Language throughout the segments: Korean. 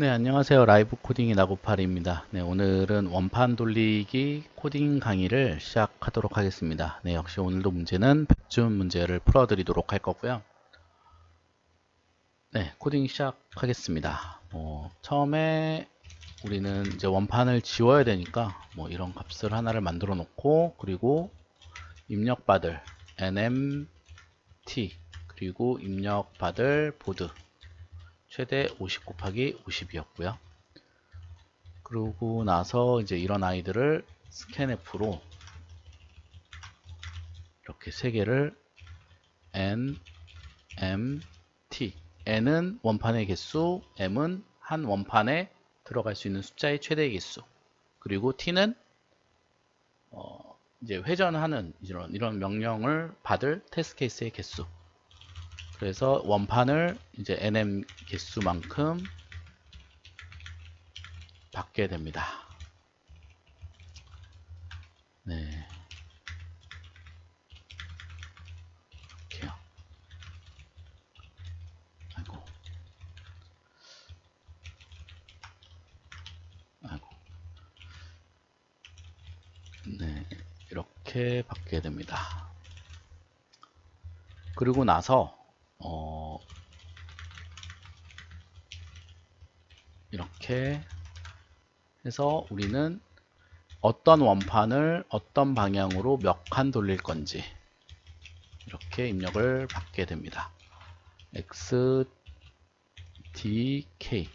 네, 안녕하세요. 라이브 코딩의 나고팔입니다. 네, 오늘은 원판 돌리기 코딩 강의를 시작하도록 하겠습니다. 네, 역시 오늘도 문제는 100점 문제를 풀어드리도록 할 거고요. 네, 코딩 시작하겠습니다. 뭐, 처음에 우리는 이제 원판을 지워야 되니까 뭐 이런 값을 하나를 만들어 놓고 그리고 입력받을 nmt 그리고 입력받을 보드 최대 50 곱하기 50이었고요. 그러고 나서 이제 이런 아이들을 스캔F로 이렇게 세 개를 n, m, t. n은 원판의 개수, m은 한 원판에 들어갈 수 있는 숫자의 최대 개수. 그리고 t는 어 이제 회전하는 이런 이런 명령을 받을 테스트 케이스의 개수. 그래서 원판을 이제 nm 개수만큼 받게 됩니다. 네. 이렇게요. 아이고. 아이고. 네. 이렇게 받게 됩니다. 그리고 나서 어, 이렇게 해서 우리는 어떤 원판을 어떤 방향으로 몇 칸 돌릴 건지 이렇게 입력을 받게 됩니다. x, d, k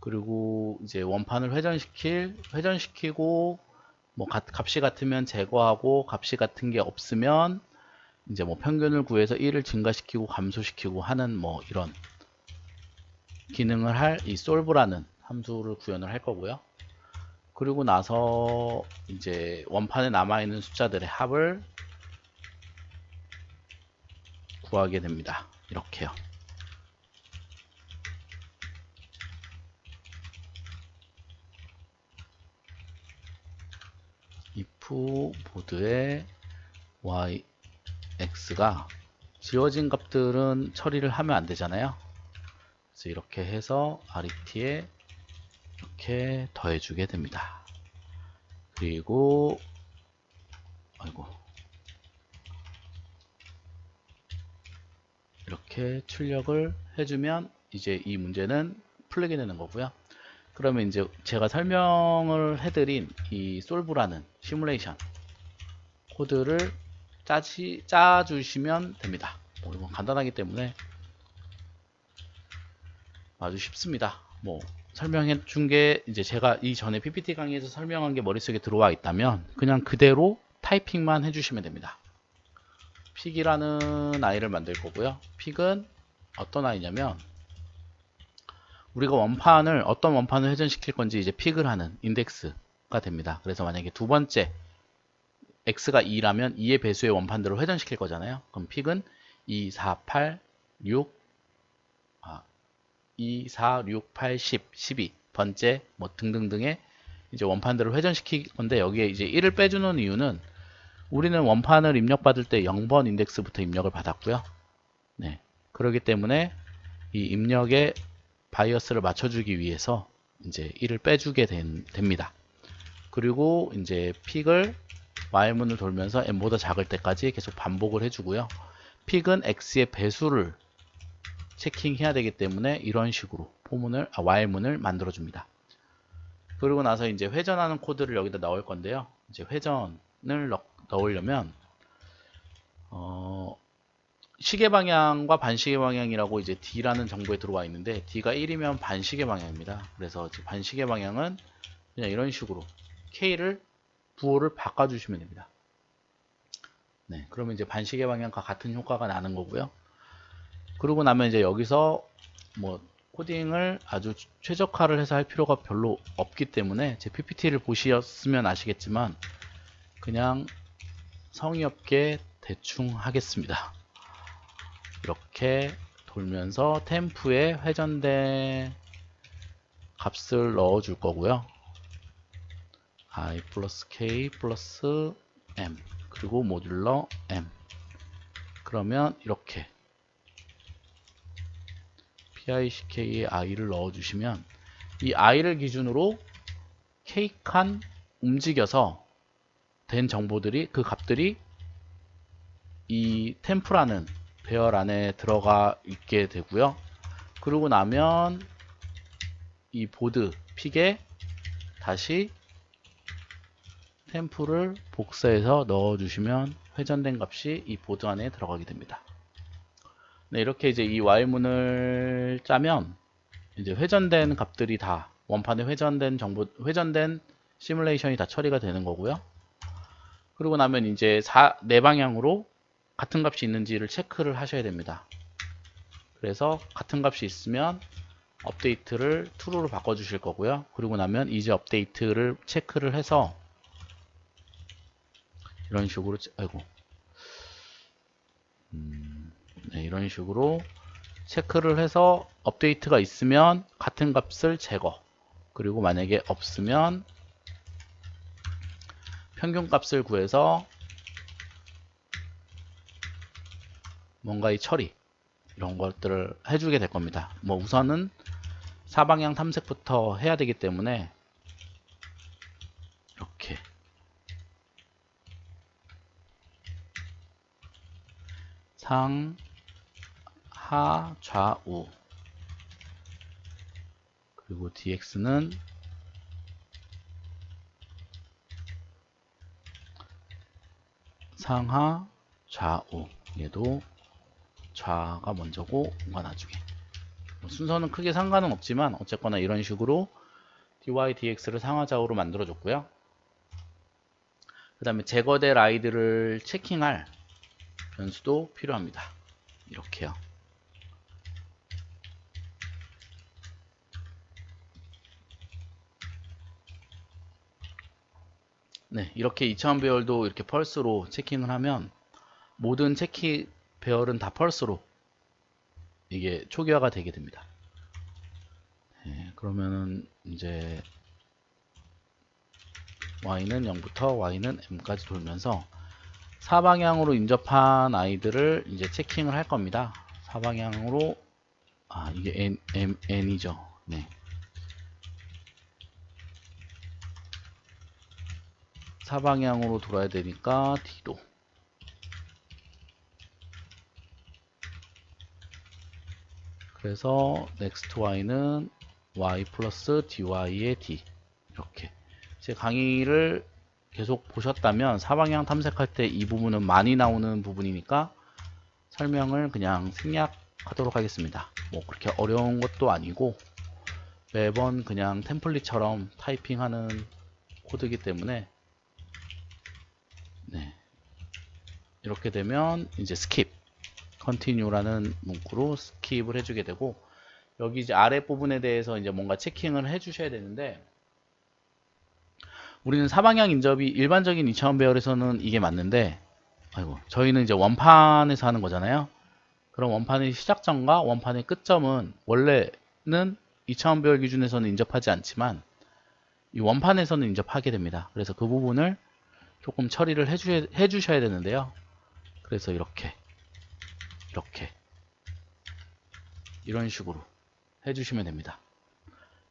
그리고 이제 원판을 회전시킬 회전시키고 뭐 값이 같으면 제거하고 값이 같은 게 없으면 이제 뭐 평균을 구해서 1을 증가시키고 감소시키고 하는 뭐 이런 기능을 할 이 solve라는 함수를 구현을 할 거고요. 그리고 나서 이제 원판에 남아있는 숫자들의 합을 구하게 됩니다. 이렇게요. if 보드의 y x가 지워진 값들은 처리를 하면 안 되잖아요. 그래서 이렇게 해서 RET에 이렇게 더해주게 됩니다. 그리고 아이고 이렇게 출력을 해주면 이제 이 문제는 풀리게 되는 거고요. 그러면 이제 제가 설명을 해드린 이 솔브라는 시뮬레이션 코드를 짜시, 짜주시면 됩니다. 뭐 이건 간단하기 때문에 아주 쉽습니다. 뭐 설명해 준 게 이제 제가 이전에 PPT 강의에서 설명한 게 머릿속에 들어와 있다면 그냥 그대로 타이핑만 해주시면 됩니다. 픽이라는 아이를 만들 거고요. 픽은 어떤 아이냐면 우리가 원판을 어떤 원판을 회전시킬 건지 이제 픽을 하는 인덱스가 됩니다. 그래서 만약에 두 번째 x가 2라면 2의 배수의 원판들을 회전시킬 거잖아요. 그럼 픽은 2, 4, 8, 6, 아, 2, 4, 6, 8, 10, 12 번째 뭐 등등등의 이제 원판들을 회전시킬 건데 여기에 이제 1을 빼주는 이유는 우리는 원판을 입력받을 때 0번 인덱스부터 입력을 받았고요. 네. 그렇기 때문에 이 입력의 바이어스를 맞춰주기 위해서 이제 1을 빼주게 된, 됩니다. 그리고 이제 픽을 y문을 돌면서 n보다 작을 때까지 계속 반복을 해주고요. 픽은 x의 배수를 체킹해야 되기 때문에 이런 식으로 포문을 아, y문을 만들어 줍니다. 그리고 나서 이제 회전하는 코드를 여기다 넣을 건데요. 이제 회전을 넣, 으려면 어, 시계 방향과 반시계 방향이라고 이제 D라는 정보에 들어와 있는데 D가 1이면 반시계 방향입니다. 그래서 반시계 방향은 그냥 이런 식으로 K를 부호를 바꿔주시면 됩니다. 네, 그러면 이제 반시계 방향과 같은 효과가 나는 거고요. 그러고 나면 이제 여기서 뭐 코딩을 아주 최적화를 해서 할 필요가 별로 없기 때문에 제 PPT를 보셨으면 아시겠지만 그냥 성의 없게 대충 하겠습니다. 이렇게 돌면서 템프에 회전된 값을 넣어 줄 거고요. i 플러스 k 플러스 m 그리고 모듈러 m 그러면 이렇게 PICK에 i를 넣어주시면 이 i를 기준으로 k 칸 움직여서 된 정보들이 그 값들이 이 템프라는 배열 안에 들어가 있게 되고요. 그러고 나면 이 보드 픽에 다시 템프를 복사해서 넣어주시면 회전된 값이 이 보드 안에 들어가게 됩니다. 네, 이렇게 이제 이 while문을 짜면 이제 회전된 값들이 다 원판에 회전된 정보, 회전된 시뮬레이션이 다 처리가 되는 거고요. 그러고 나면 이제 사, 네 방향으로 같은 값이 있는지를 체크를 하셔야 됩니다. 그래서 같은 값이 있으면 업데이트를 true로 바꿔 주실 거고요. 그리고 나면 이제 업데이트를 체크를 해서 이런 식으로 체- 아이고 음, 네, 이런 식으로 체크를 해서 업데이트가 있으면 같은 값을 제거 그리고 만약에 없으면 평균 값을 구해서 뭔가 이 처리 이런 것들을 해주게 될 겁니다. 뭐 우선은 사방향 탐색부터 해야 되기 때문에 이렇게 상, 하, 좌우. 그리고 dx는 상하, 좌우. 얘도 좌가 먼저고 우가 나중에. 뭐 순서는 크게 상관은 없지만 어쨌거나 이런 식으로 dy, dx를 상하 좌우로 만들어 줬고요. 그 다음에 제거될 아이들을 체킹할 변수도 필요합니다. 이렇게요 네 이렇게 2000 배열도 이렇게 펄스로 체킹을 하면 모든 체킹 배열은 다 펄스로 이게 초기화가 되게 됩니다. 네, 그러면은 이제 y는 0부터 y는 m까지 돌면서 사방향으로 인접한 아이들을 이제 체킹을 할 겁니다. 사방향으로 아 이게 n, m, n이죠. 네. 사방향으로 돌아야 되니까 뒤로 그래서 next y는 y 플러스 dy의 d. 이렇게. 제 강의를 계속 보셨다면 사방향 탐색할 때 이 부분은 많이 나오는 부분이니까 설명을 그냥 생략하도록 하겠습니다. 뭐 그렇게 어려운 것도 아니고 매번 그냥 템플릿처럼 타이핑하는 코드이기 때문에 네. 이렇게 되면 이제 skip continue라는 문구로 스킵을 해주게 되고 여기 이제 아래 부분에 대해서 이제 뭔가 체킹을 해주셔야 되는데 우리는 사방향 인접이 일반적인 2000 배열에서는 이게 맞는데 아이고 저희는 이제 원판에서 하는 거잖아요. 그럼 원판의 시작점과 원판의 끝점은 원래는 2000 배열 기준에서는 인접하지 않지만 이 원판에서는 인접하게 됩니다. 그래서 그 부분을 조금 처리를 해주셔야, 해주셔야 되는데요. 그래서 이렇게 이렇게 이런 식으로 해주시면 됩니다.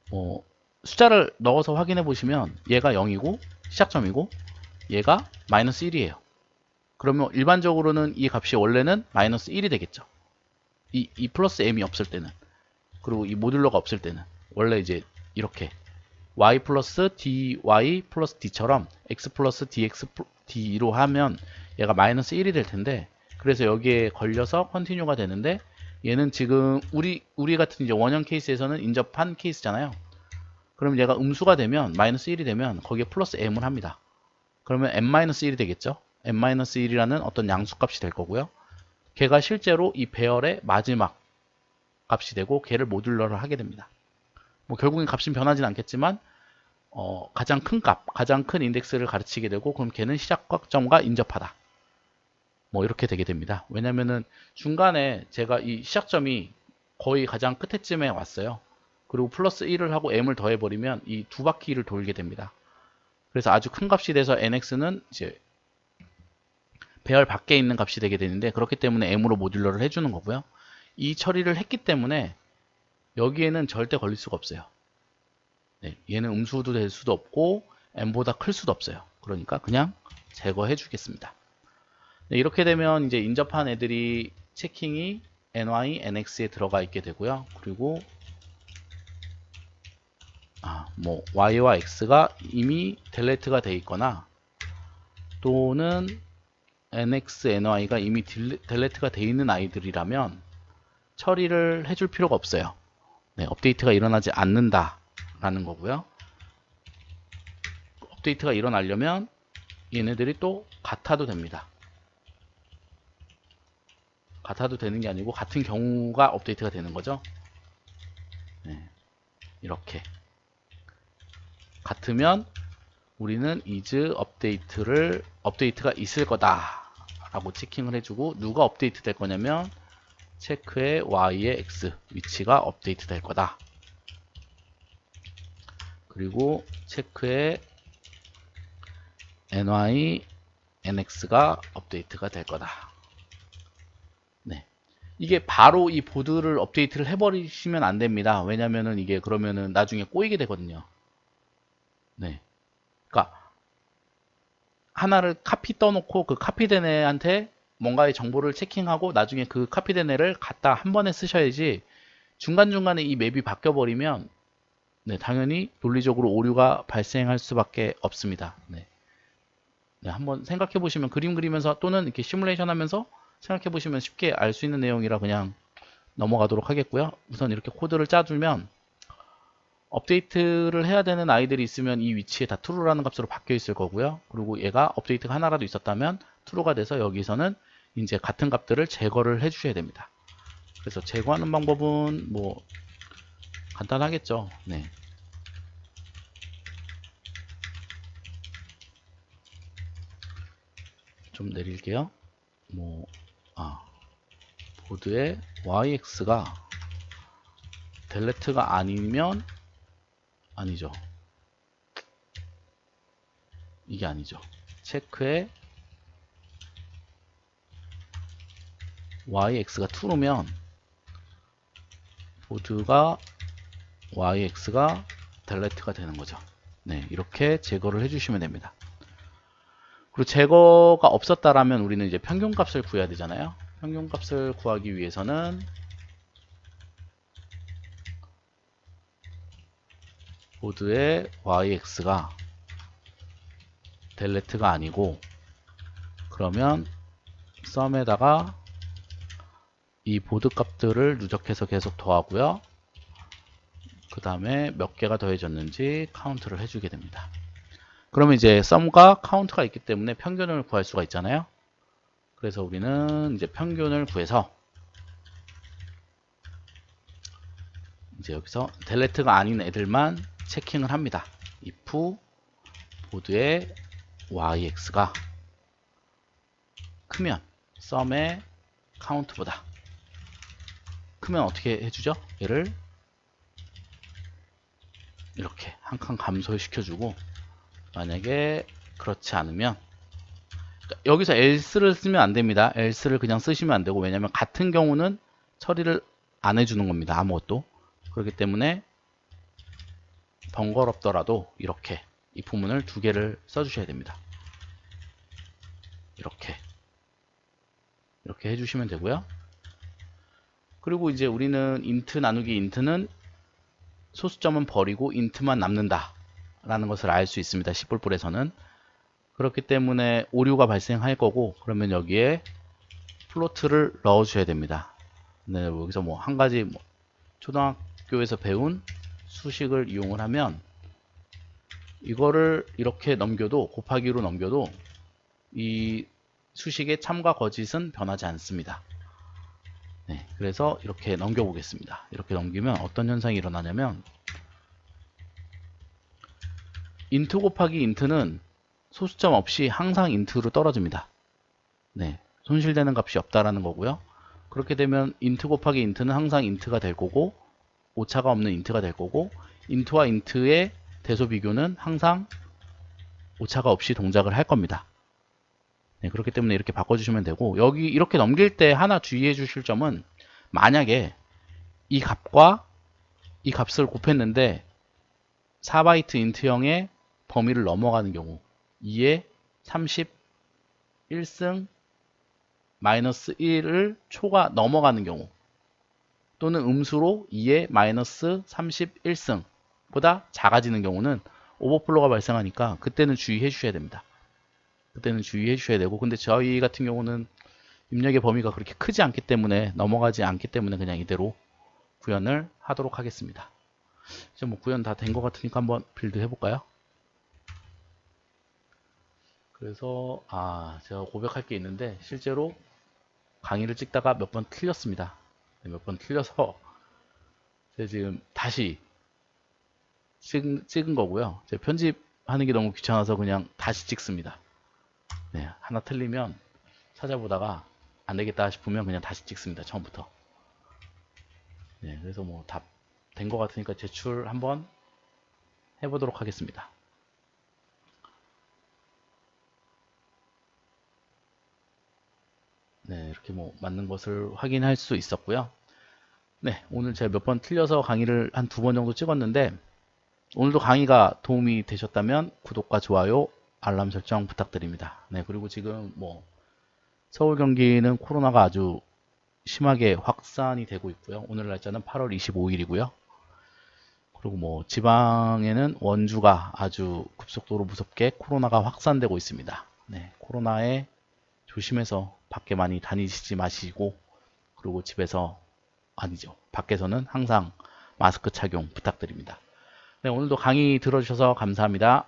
뭐 숫자를 넣어서 확인해 보시면 얘가 0이고 시작점이고 얘가 마이너스 1이에요. 그러면 일반적으로는 이 값이 원래는 마이너스 1이 되겠죠. 이, 이 플러스 m이 없을 때는 그리고 이 모듈러가 없을 때는 원래 이제 이렇게 y 플러스 dy 플러스 d처럼 x 플러스 dx d로 하면 얘가 마이너스 1이 될 텐데 그래서 여기에 걸려서 컨티뉴가 되는데 얘는 지금 우리 우리 같은 이제 원형 케이스에서는 인접한 케이스잖아요. 그럼 얘가 음수가 되면 마이너스 1이 되면 거기에 플러스 m을 합니다. 그러면 m-1이 되겠죠. m-1이라는 어떤 양수값이 될 거고요. 걔가 실제로 이 배열의 마지막 값이 되고 걔를 모듈러를 하게 됩니다. 뭐 결국엔 값은 변하진 않겠지만 어, 가장 큰 값, 가장 큰 인덱스를 가르치게 되고 그럼 걔는 시작점과 인접하다. 뭐 이렇게 되게 됩니다. 왜냐면은 중간에 제가 이 시작점이 거의 가장 끝에쯤에 왔어요. 그리고 플러스 1을 하고 m을 더해버리면 이 두 바퀴를 돌게 됩니다. 그래서 아주 큰 값이 돼서 nx는 이제 배열 밖에 있는 값이 되게 되는데 그렇기 때문에 m으로 모듈러를 해주는 거고요. 이 처리를 했기 때문에 여기에는 절대 걸릴 수가 없어요. 네, 얘는 음수도 될 수도 없고 n보다 클 수도 없어요. 그러니까 그냥 제거해 주겠습니다. 네, 이렇게 되면 이제 인접한 애들이 체킹이 ny, nx에 들어가 있게 되고요. 그리고 아, 뭐 y와 x가 이미 델레트가 돼 있거나 또는 nx, ny가 이미 딜레, 델레트가 돼 있는 아이들이라면 처리를 해줄 필요가 없어요. 네, 업데이트가 일어나지 않는다라는 거고요. 업데이트가 일어나려면 얘네들이 또 같아도 됩니다. 같아도 되는 게 아니고 같은 경우가 업데이트가 되는 거죠. 네, 이렇게 같으면 우리는 is 업데이트를 업데이트가 있을 거다 라고 체킹을 해주고 누가 업데이트 될 거냐면 체크의 y의 x 위치가 업데이트 될 거다. 그리고 체크의 ny nx가 업데이트가 될 거다. 네. 이게 바로 이 보드를 업데이트를 해버리시면 안 됩니다. 왜냐면은 이게 그러면은 나중에 꼬이게 되거든요. 네. 그러니까 하나를 카피 떠놓고 그 카피된 애한테 뭔가의 정보를 체킹하고 나중에 그 카피된 애를 갖다 한 번에 쓰셔야지 중간중간에 이 맵이 바뀌어 버리면 네, 당연히 논리적으로 오류가 발생할 수밖에 없습니다. 네. 네, 한번 생각해 보시면 그림 그리면서 또는 이렇게 시뮬레이션 하면서 생각해 보시면 쉽게 알 수 있는 내용이라 그냥 넘어가도록 하겠고요. 우선 이렇게 코드를 짜주면 업데이트를 해야 되는 아이들이 있으면 이 위치에 다 true라는 값으로 바뀌어 있을 거고요. 그리고 얘가 업데이트가 하나라도 있었다면 true가 돼서 여기서는 이제 같은 값들을 제거를 해 주셔야 됩니다. 그래서 제거하는 방법은 뭐 간단하겠죠. 네. 좀 내릴게요. 뭐, 아, 보드에 yx가 델레트가 아니면 아니죠. 이게 아니죠. 체크에 yx가 true면 보드가 yx가 델레트가 되는 거죠. 네, 이렇게 제거를 해주시면 됩니다. 그리고 제거가 없었다라면 우리는 이제 평균값을 구해야 되잖아요. 평균값을 구하기 위해서는 보드의 yx가 델레트가 아니고 그러면 썸에다가 이 보드 값들을 누적해서 계속 더하고요. 그 다음에 몇 개가 더해졌는지 카운트를 해주게 됩니다. 그러면 이제 썸과 카운트가 있기 때문에 평균을 구할 수가 있잖아요. 그래서 우리는 이제 평균을 구해서 이제 여기서 델레트가 아닌 애들만 체킹을 합니다. if 보드의 yx가 크면 썸의 카운트보다 크면 어떻게 해주죠? 얘를 이렇게 한 칸 감소시켜주고 만약에 그렇지 않으면 그러니까 여기서 else를 쓰면 안 됩니다. else를 그냥 쓰시면 안 되고 왜냐면 같은 경우는 처리를 안 해주는 겁니다. 아무것도 그렇기 때문에 번거롭더라도 이렇게 이 부문을 두 개를 써주셔야 됩니다. 이렇게 이렇게 해주시면 되고요. 그리고 이제 우리는 int 나누기 int는 소수점은 버리고 int만 남는다 라는 것을 알 수 있습니다. 시볼볼에서는 그렇기 때문에 오류가 발생할 거고 그러면 여기에 플로트를 넣어 주셔야 됩니다. 네, 여기서 뭐 한 가지 뭐 초등학교에서 배운 수식을 이용을 하면 이거를 이렇게 넘겨도 곱하기로 넘겨도 이 수식의 참과 거짓은 변하지 않습니다. 네, 그래서 이렇게 넘겨 보겠습니다. 이렇게 넘기면 어떤 현상이 일어나냐면 int 곱하기 int는 소수점 없이 항상 int로 떨어집니다. 네, 손실되는 값이 없다라는 거고요. 그렇게 되면 int 곱하기 int는 항상 int가 될 거고 오차가 없는 int가 될 거고 int와 int의 대소 비교는 항상 오차가 없이 동작을 할 겁니다. 네, 그렇기 때문에 이렇게 바꿔주시면 되고 여기 이렇게 넘길 때 하나 주의해 주실 점은 만약에 이 값과 이 값을 곱했는데 4바이트 인트형의 범위를 넘어가는 경우 2에 31승 마이너스 1을 초가 넘어가는 경우 또는 음수로 2에 마이너스 31승 보다 작아지는 경우는 오버플로가 발생하니까 그때는 주의해 주셔야 됩니다. 그때는 주의해 주셔야 되고 근데 저희 같은 경우는 입력의 범위가 그렇게 크지 않기 때문에 넘어가지 않기 때문에 그냥 이대로 구현을 하도록 하겠습니다. 이제 뭐 구현 다 된 것 같으니까 한번 빌드 해볼까요? 그래서 아 제가 고백할 게 있는데 실제로 강의를 찍다가 몇 번 틀렸습니다. 네, 몇번 틀려서 제가 지금 다시 찍은, 찍은 거고요. 제가 편집하는 게 너무 귀찮아서 그냥 다시 찍습니다. 네, 하나 틀리면 찾아보다가 안 되겠다 싶으면 그냥 다시 찍습니다. 처음부터. 네, 그래서 뭐 답 된 것 같으니까 제출 한번 해보도록 하겠습니다. 네, 이렇게 뭐 맞는 것을 확인할 수 있었고요. 네, 오늘 제가 몇 번 틀려서 강의를 한 두 번 정도 찍었는데 오늘도 강의가 도움이 되셨다면 구독과 좋아요, 알람 설정 부탁드립니다. 네, 그리고 지금 뭐 서울 경기는 코로나가 아주 심하게 확산이 되고 있고요. 오늘 날짜는 8월 25일이고요. 그리고 뭐 지방에는 원주가 아주 급속도로 무섭게 코로나가 확산되고 있습니다. 네, 코로나에 조심해서 밖에 많이 다니시지 마시고 그리고 집에서 아니죠. 밖에서는 항상 마스크 착용 부탁드립니다. 네, 오늘도 강의 들어주셔서 감사합니다.